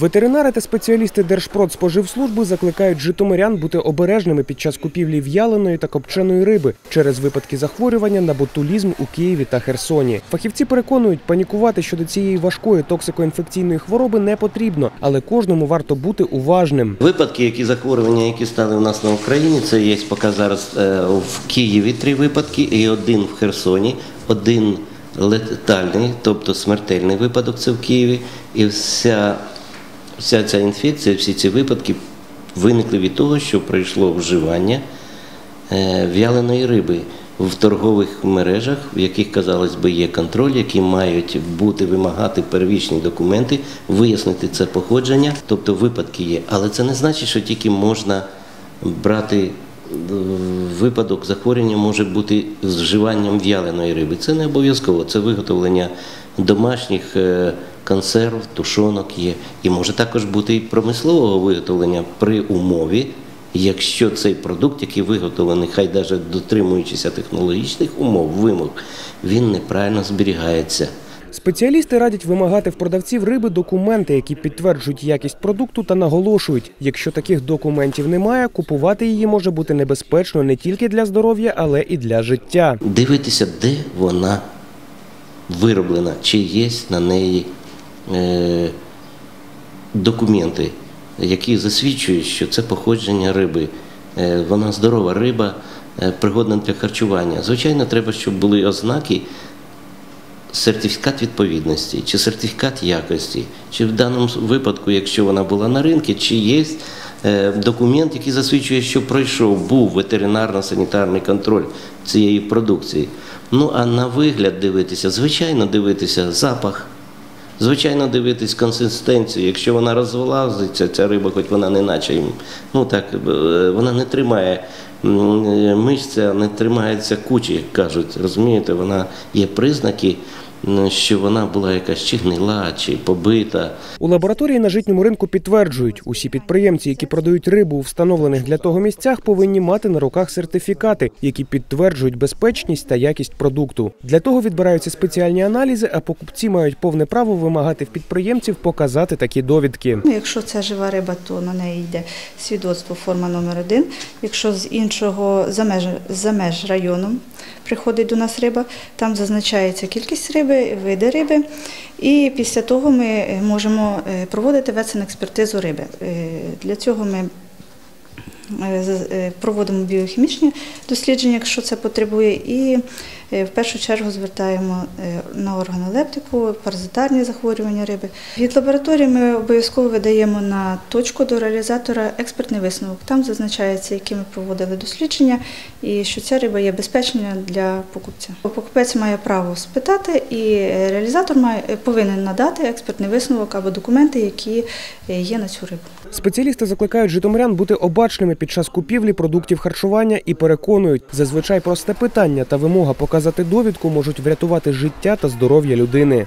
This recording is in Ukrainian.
Ветеринари та спеціалісти Держпродспоживслужби закликають житомирян бути обережними під час купівлі в'яленої та копченої риби через випадки захворювання на ботулізм у Києві та Херсоні. Фахівці переконують, панікувати щодо цієї важкої токсикоінфекційної хвороби не потрібно, але кожному варто бути уважним. Випадки, які захворювання, які стали у нас на Україні, це є поки зараз е, в Києві три випадки і один в Херсоні, один летальний, тобто смертельний випадок це в Києві. І вся, вся ця інфекція, всі ці випадки виникли від того, що пройшло вживання е, в'яленої риби в торгових мережах, в яких, казалось би, є контроль, які мають бути вимагати первічні документи, вияснити це походження, тобто випадки є. Але це не значить, що тільки можна брати е, випадок захворювання може бути з вживанням в'яленої риби. Це не обов'язково, це виготовлення домашніх е, консерв, тушонок є. І може також бути і промислового виготовлення при умові, якщо цей продукт, який виготовлений, хай навіть дотримуючися технологічних умов, вимог, він неправильно зберігається. Спеціалісти радять вимагати в продавців риби документи, які підтверджують якість продукту та наголошують, якщо таких документів немає, купувати її може бути небезпечно не тільки для здоров'я, але і для життя. Дивитися, де вона вироблена, чи є на неї документи, які засвідчують, що це походження риби. Е, вона здорова риба, е, пригодна для харчування. Звичайно, треба, щоб були ознаки. Сертифікат відповідності чи сертифікат якості, чи в даному випадку, якщо вона була на ринку, чи є е, документ, який засвідчує, що пройшов, був ветеринарно-санітарний контроль цієї продукції. Ну а на вигляд дивитися, звичайно, дивитися запах, звичайно, дивитись консистенцію. Якщо вона розвилазиться, ця риба, хоч вона не наче ну так, е, вона не тримає е, мишця, не тримається кучі, кажуть. Розумієте, вона є признаки, що вона була якась чи гнила, чи побита. У лабораторії на житньому ринку підтверджують, усі підприємці, які продають рибу у встановлених для того місцях, повинні мати на руках сертифікати, які підтверджують безпечність та якість продукту. Для того відбираються спеціальні аналізи, а покупці мають повне право вимагати в підприємців показати такі довідки. Ну, Якщо це жива риба, то на неї йде свідоцтво форма номер один. Якщо з іншого за меж, за меж району приходить до нас риба, там зазначається кількість риби, види риби. І після того ми е, можемо проводити проводити ветсанекспертизу риби. Е, Для цього ми е, е, проводимо біохімічні дослідження, якщо це потребує, і е, в першу чергу звертаємо е, на органолептику, паразитарні захворювання риби. Від лабораторії ми обов'язково видаємо на точку до реалізатора експертний висновок. Там зазначається, які ми проводили дослідження, і що ця риба є безпечною для покупця. Покупець має право спитати, і е, реалізатор має повинен надати експертний висновок або документи, які е, є на цю рибу. Спеціалісти закликають житомирян бути обачними під час купівлі продуктів харчування і переконують, зазвичай просте питання та вимога показати довідку можуть врятувати життя та здоров'я людини.